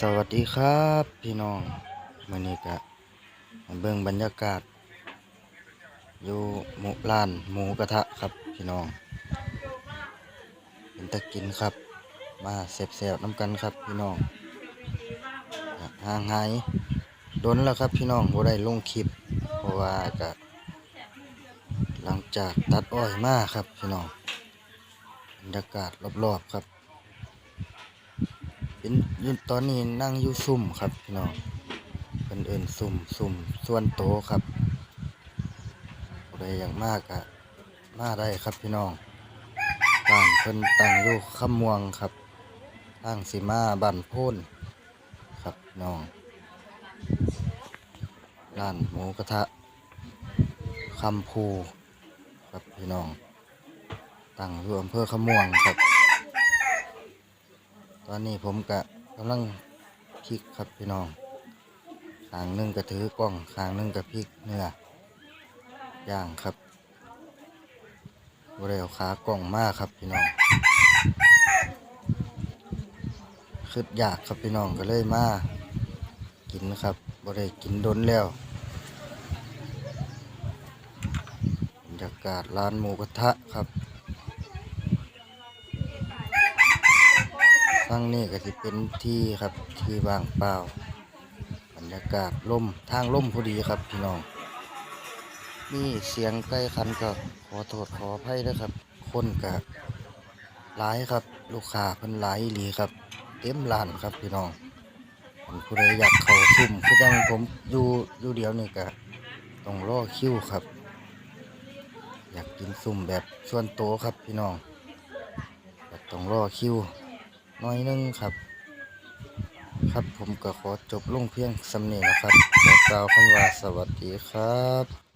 สวัสดีครับพี่น้องมื้อนี้ก็เบิ่งบรรยากาศ อยู่หมู่ร้านหมูกระทะครับพี่น้อง เป็นตะกินครับ มาแซ่บๆน้ำกันครับพี่น้องห่างหายโดนแล้วครับพี่น้องบ่ได้ลงคลิป เพราะว่าก็หลังจากตัดอ้อยมาครับพี่น้องบรรยากาศรอบๆครับ เป็นยืนตอนนี้นั่งอยู่ซุ่มครับพี่น้องเป็นเอินซุ่มซุ่มส่วนโตครับผู้ใดอย่างมากอะมาได้ครับพี่น้องร้านเพิ่นตั้งอยู่ขมวงครับทางสีมาบ้านโพ้นครับน้องร้านหมูกระทะคำภูครับพี่น้องตั้งอยู่อำเภอขมวงครับ ตอนนี้ผมกะกำลังพลิกครับพี่น้องขางนึ่งก็ถือกล้องขางนึ่งก็พลิกเนื้อย่างครับบริเอาขากล้องมากครับพี่น้องคืดอยากครับพี่น้องก็เลยมากินครับบริกินดนแล้วบรรยากาศร้านหมูกระทะครับ ฟังนี่ก็จะเป็นที่ครับที่ว่างเปล่า บรรยากาศล่มทางล่มพอดีครับพี่น้องนี่เสียงใกล้คันก็ขอโทษขออภัยด้วยครับ คนกะหลายครับ ลูกค้าเพิ่นหลายหลีครับ เต็มร้านครับพี่น้องผมผู้ใดอยากเข้าซุ่มคือจังผมอยู่อยู่เดียวนี่ก็ต้องรอคิวครับ อยากกินซุ่มแบบส่วนโตครับพี่น้องต้องรอคิว น้อยหนึงครับ ครับผมก็ขอจบลงเพียงสำเนียงนะครับขอกล่าวคำว่าสวัสดีครับ